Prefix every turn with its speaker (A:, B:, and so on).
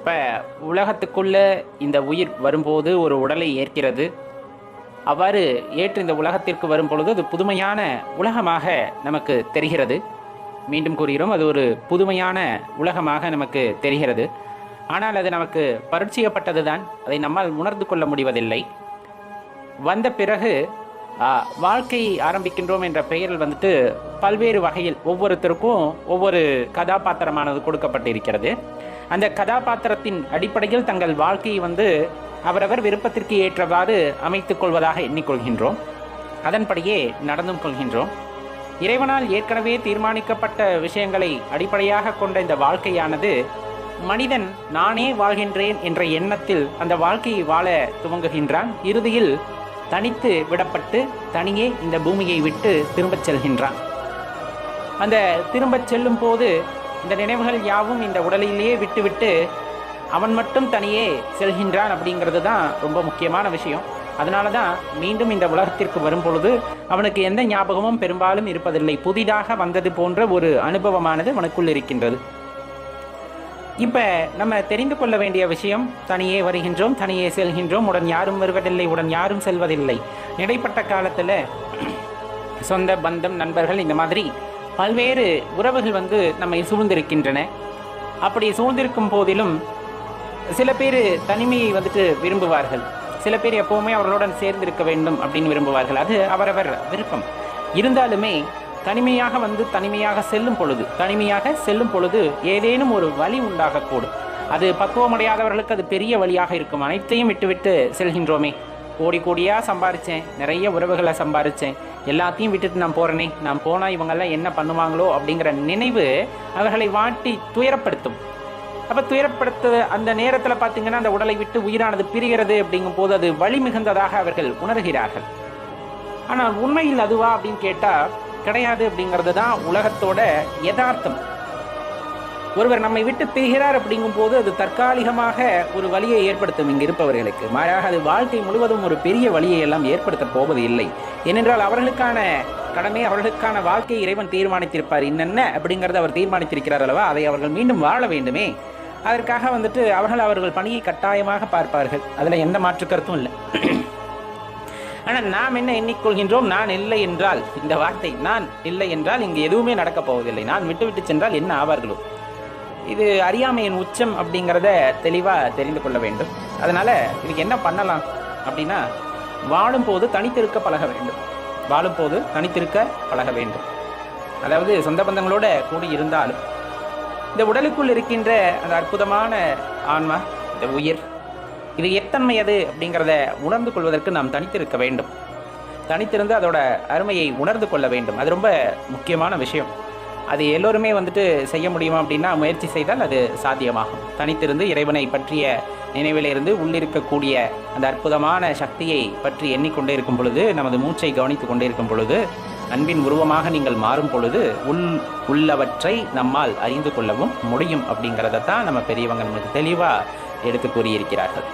A: இப்போ உலகத்துக்குள்ளே இந்த உயிர் வரும்போது ஒரு உடலை ஏற்கிறது. அவ்வாறு ஏற்று இந்த உலகத்திற்கு வரும் பொழுது அது புதுமையான உலகமாக நமக்கு தெரிகிறது. மீண்டும் கூறுகிறோம் அது ஒரு புதுமையான உலகமாக நமக்கு தெரிகிறது. ஆனால் அது நமக்கு பரிச்சயப்பட்டது தான் அதை நம்மால் உணர்ந்து கொள்ள முடிவதில்லை. வந்த பிறகு வாழ்க்கை ஆரம்பிக்கின்றோம் என்ற பெயரில் வந்துட்டு பல்வேறு வகையில் ஒவ்வொருத்தருக்கும் ஒவ்வொரு கதாபாத்திரமானது கொடுக்கப்பட்டிருக்கிறது. அந்த கதாபாத்திரத்தின் அடிப்படையில் தங்கள் வாழ்க்கையை வந்து அவரவர் விருப்பத்திற்கு ஏற்றவாறு அமைத்துக் கொள்வதாக எண்ணிக்கொள்கின்றோம். அதன்படியே நடந்தும் கொள்கின்றோம். இறைவனால் ஏற்கனவே தீர்மானிக்கப்பட்ட விஷயங்களை அடிப்படையாக கொண்ட இந்த வாழ்க்கையானது மனிதன் நானே வாழ்கின்றேன் என்ற எண்ணத்தில் அந்த வாழ்க்கையை வாழ துவங்குகின்றான். இறுதியில் தனித்து விடப்பட்டு தனியே இந்த பூமியை விட்டு திரும்பச் செல்கின்றான். அந்த திரும்பச் செல்லும் போது இந்த நினைவுகள் யாவும் இந்த உடலிலேயே விட்டுவிட்டு அவன் மட்டும் தனியே செல்கின்றான் அப்படிங்கிறது தான் ரொம்ப முக்கியமான விஷயம். அதனால தான் மீண்டும் இந்த உலகத்திற்கு வரும் பொழுது அவனுக்கு எந்த ஞாபகமும் பெரும்பாலும் இருப்பதில்லை. புதிதாக வந்தது போன்ற ஒரு அனுபவமானது அவனுக்குள் இருக்கின்றது. இப்போ நம்ம தெரிந்து கொள்ள வேண்டிய விஷயம் தனியே வருகின்றோம் தனியே செல்கின்றோம் உடன் யாரும் வருவதில்லை உடன் யாரும் செல்வதில்லை. இடைப்பட்ட காலத்தில் சொந்த பந்தம் நண்பர்கள் இந்த மாதிரி பல்வேறு உறவுகள் வந்து நம்மை சூழ்ந்திருக்கின்றன. அப்படி சூழ்ந்திருக்கும் போதிலும் சில பேர் தனிமையை வந்துட்டு விரும்புவார்கள். சில பேர் எப்போவுமே அவர்களுடன் சேர்ந்திருக்க வேண்டும் அப்படின்னு விரும்புவார்கள். அது அவரவர் விருப்பம். இருந்தாலுமே தனிமையாக வந்து தனிமையாக செல்லும் பொழுது தனிமையாக செல்லும் பொழுது ஏதேனும் ஒரு வழி உண்டாகக்கூடும். அது பக்குவமடையாதவர்களுக்கு அது பெரிய வழியாக இருக்கும். அனைத்தையும் விட்டுவிட்டு செல்கின்றோமே. கோடி கோடியாக சம்பாரித்தேன் நிறைய உறவுகளை சம்பாரித்தேன் எல்லாத்தையும் விட்டுட்டு நான் போகிறேனே நான் போனால் இவங்கெல்லாம் என்ன பண்ணுவாங்களோ அப்படிங்கிற நினைவு அவர்களை வாட்டி துயரப்படுத்தும். அப்போ துயரப்படுத்த அந்த நேரத்தில் பார்த்தீங்கன்னா அந்த உடலை விட்டு உயிரானது பிரிகிறது அப்படிங்கும் போது அது வலி மிகுந்ததாக அவர்கள் உணர்கிறார்கள். ஆனால் உண்மையில் அதுவா அப்படின்னு கேட்டால் கிடையாது அப்படிங்கிறது தான் உலகத்தோட யதார்த்தம். ஒருவர் நம்மை விட்டு பிரிகிறார் அப்படிங்கும் போது அது தற்காலிகமாக ஒரு வழியை ஏற்படுத்தும். இங்கு இருப்பவர்களுக்கு மாறாக அது வாழ்க்கை முழுவதும் ஒரு பெரிய வழியை எல்லாம் ஏற்படுத்த போவது இல்லை. ஏனென்றால் அவர்களுக்கான கடமை அவர்களுக்கான வாழ்க்கையை இறைவன் தீர்மானித்திருப்பார். என்னென்ன அப்படிங்கிறத அவர் தீர்மானித்திருக்கிறார் அல்லவா? அதை அவர்கள் மீண்டும் வாழ வேண்டுமே. அதற்காக வந்துட்டு அவர்கள் அவர்கள் பணியை கட்டாயமாக பார்ப்பார்கள். அதில் எந்த மாற்று கருத்தும் இல்லை. ஆனால் நாம் என்ன எண்ணிக்கொள்கின்றோம்? நான் இல்லை என்றால் இந்த வார்த்தை நான் இல்லை என்றால் இங்கு எதுவுமே நடக்கப் போவதில்லை. நான் விட்டுவிட்டு சென்றால் என்ன ஆவார்களோ? இது அறியாமையின் உச்சம் அப்படிங்கிறத தெளிவாக தெரிந்து கொள்ள வேண்டும். அதனால் இதுக்கு என்ன பண்ணலாம் அப்படின்னா வாழும்போது தனித்திருக்க பழக வேண்டும். வாழும்போது தனித்திருக்க பழக வேண்டும். அதாவது சொந்த பந்தங்களோட கூடி இருந்தாலும் இந்த உடலுக்குள் இருக்கின்ற அந்த அற்புதமான ஆன்மா இந்த உயிர் இது எத்தன்மை அது அப்படிங்கிறத உணர்ந்து கொள்வதற்கு நாம் தனித்திருக்க வேண்டும். தனித்திருந்து அதோட அருமையை உணர்ந்து கொள்ள வேண்டும். அது ரொம்ப முக்கியமான விஷயம். அது எல்லோருமே வந்துட்டு செய்ய முடியுமா அப்படின்னா முயற்சி செய்தால் அது சாத்தியமாகும். தனித்திருந்து இறைவனை பற்றிய நினைவிலிருந்து உள்ளிருக்கக்கூடிய அந்த அற்புதமான சக்தியை பற்றி எண்ணிக்கொண்டே இருக்கும் பொழுது நமது மூச்சை கவனித்துக் கொண்டே இருக்கும் பொழுது அன்பின் உருவமாக நீங்கள் மாறும் பொழுது உள் உள்ளவற்றை நம்மால் அறிந்து கொள்ளவும் முடியும் அப்படிங்கிறத தான் நம்ம பெரியவங்க நமக்கு தெளிவாக எடுத்து கூறியிருக்கிறார்கள்.